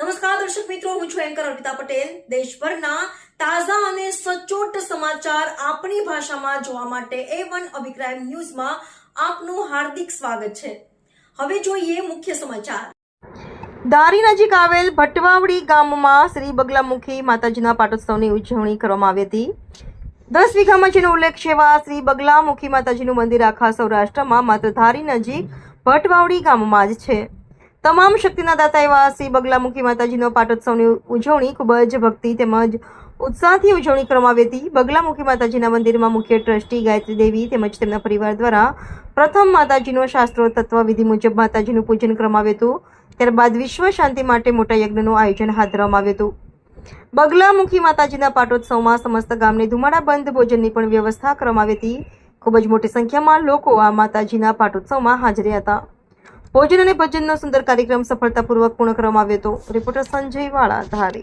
નમસ્કાર, દર્શક મિત્રો, હું છું એન્કર અર્પિતા પટેલ. દેશભરના તાજા અને સચોટ સમાચાર આપણી ભાષામાં જોવા માટે એ વન અભિપ્રાય ન્યૂઝમાં આપનું હાર્દિક સ્વાગત છે. હવે જોઈએ મુખ્ય સમાચાર. દારી નજીક આવેલ ભટવાવડી ગામમાં શ્રી બગલામુખી માતાજીના પાટોત્સવની ઉજવણી કરવામાં આવી હતી. દસ વીઘામાં જેનો ઉલ્લેખ છે એવા શ્રી બગલામુખી માતાજીનું મંદિર આખા સૌરાષ્ટ્રમાં માત્ર ધારી નજીક ભટવાવડી ગામમાં જ છે. તમામ શક્તિના દાતા એવા શ્રી બગલામુખી માતાજીનો પાટોત્સવની ઉજવણી ખૂબ જ ભક્તિ તેમજ ઉત્સાહથી ઉજવણી કરવામાં આવી હતી. બગલામુખી માતાજીના મંદિરમાં મુખ્ય ટ્રસ્ટી ગાયત્રી દેવી તેમજ તેમના પરિવાર દ્વારા પ્રથમ માતાજીનો શાસ્ત્રો તત્વ વિધિ મુજબ માતાજીનું પૂજન કરવામાં આવ્યું હતું. ત્યારબાદ વિશ્વ શાંતિ માટે મોટા યજ્ઞનું આયોજન હાથ ધરવામાં આવ્યું હતું. બગલામુખી માતાજીના પાટોત્સવમાં સમસ્ત ગામને ધુમાડાબંધ ભોજનની પણ વ્યવસ્થા કરવામાં આવી હતી. ખૂબ જ મોટી સંખ્યામાં લોકો આ માતાજીના પાટોત્સવમાં હાજરી હતા. ભોજન અને ભજનનો સુંદર કાર્યક્રમ સફળતાપૂર્વક પૂર્ણ કરવામાં આવ્યો હતો. રિપોર્ટર સંજય વાળા ધારી